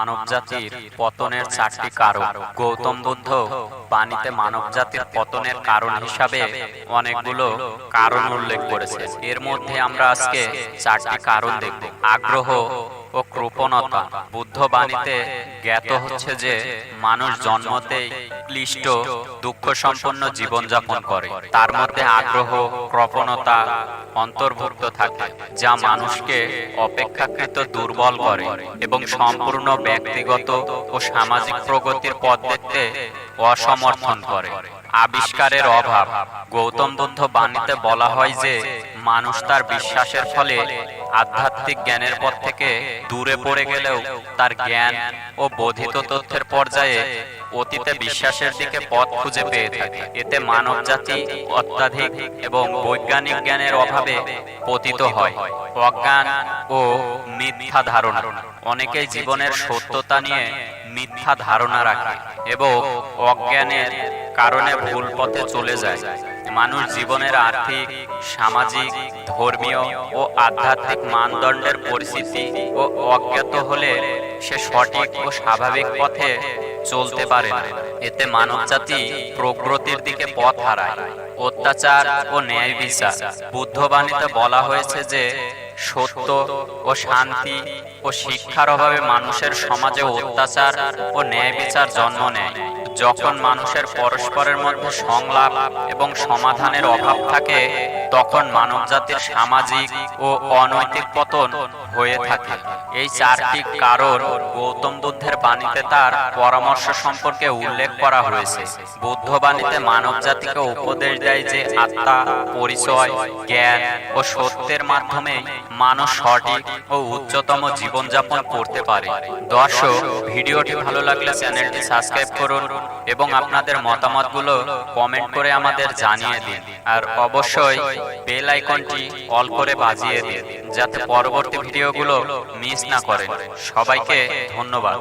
মানবজাতির পতনের চারটি কারণ গৌতম বুদ্ধ বাণীতে মানব জাতির পতনের কারণ হিসাবে অনেকগুলো কারণ উল্লেখ করেছে এর মধ্যে আমরা আজকে চারটি কারণ দেখব। আগ্রহ ও কৃপণতা বুদ্ধ বাণীতে জ্ঞাত হচ্ছে যে, মানুষ জন্মতেই ক্লিষ্ট দুঃখ সম্পন্ন জীবনযাপন করে। তার মধ্যে আগ্রহ কৃপণতা অন্তর্ভুক্ত থাকে, যা মানুষকে অপেক্ষাকৃত দুর্বল করে এবং সম্পূর্ণ ব্যক্তিগত ও সামাজিক প্রগতির পথ দেখতে অসমর্থন করে। আবিষ্কারের অভাব। গৌতম বুদ্ধ বাণীতে বলা হয় যে, মানুষ তার বিশ্বাসের ফলে আধ্যাত্মিক জ্ঞানের পথ থেকে দূরে পড়ে গেলেও তার জ্ঞান ও বোধিত তথ্যের পর্যায়ে অতীতে বিশ্বাসের দিকে পথ খুঁজে পেয়ে থাকে। এতে মানব জাতি অত্যাধিক এবং বৈজ্ঞানিক জ্ঞানের অভাবে পতিত হয়। অজ্ঞান ও মিথ্যা ধারণা। অনেকেই জীবনের সত্যতা নিয়ে মিথ্যা ধারণা রাখে এবং অজ্ঞানের কারণে ভুল পথে চলে যায়। মানুষ জীবনের আর্থিক, সামাজিক, ধর্মীয় ও আধ্যাত্মিক মানদণ্ডের পরিস্থিতি ও অজ্ঞাত হলে সে সঠিক ও স্বাভাবিক পথে চলতে পারে না। এতে মানবজাতি প্রগতির দিকে পথ হারায়। অত্যাচার ও ন্যায় বিচার। বুদ্ধবাণীতে বলা হয়েছে যে, সত্য ও শান্তি ও শিক্ষার অভাবে মানুষের সমাজে অত্যাচার ও ন্যায় বিচার জন্ম নেয়। যখন মানুষের পরস্পরের মধ্যে সংলাপ এবং সমাধানের অভাব থাকে, তখন মানবজাতির সামাজিক ও অনৈতিক পতন হয়ে থাকে। এই চারটি কারণ গৌতম বুদ্ধের বাণীতে তার পরামর্শ সম্পর্কে উল্লেখ করা হয়েছে। বুদ্ধ বাণীতে মানব জাতিকে উপদেশ দেয় যে আত্মা পরিচয় জ্ঞান ও সত্যের মাধ্যমে মানুষ সঠিক ও উচ্চতম জীবনযাপন করতে পারে। দর্শক ভিডিওটি ভালো লাগলে চ্যানেলটি সাবস্ক্রাইব করুন এবং আপনাদের মতামতগুলো কমেন্ট করে আমাদের জানিয়ে দিন। আর অবশ্যই বেল আইকনটি অল করে বাজিয়ে দিন। যাতে পরবর্তী ভিডিওগুলো মিস না করেন। সবাইকে ধন্যবাদ।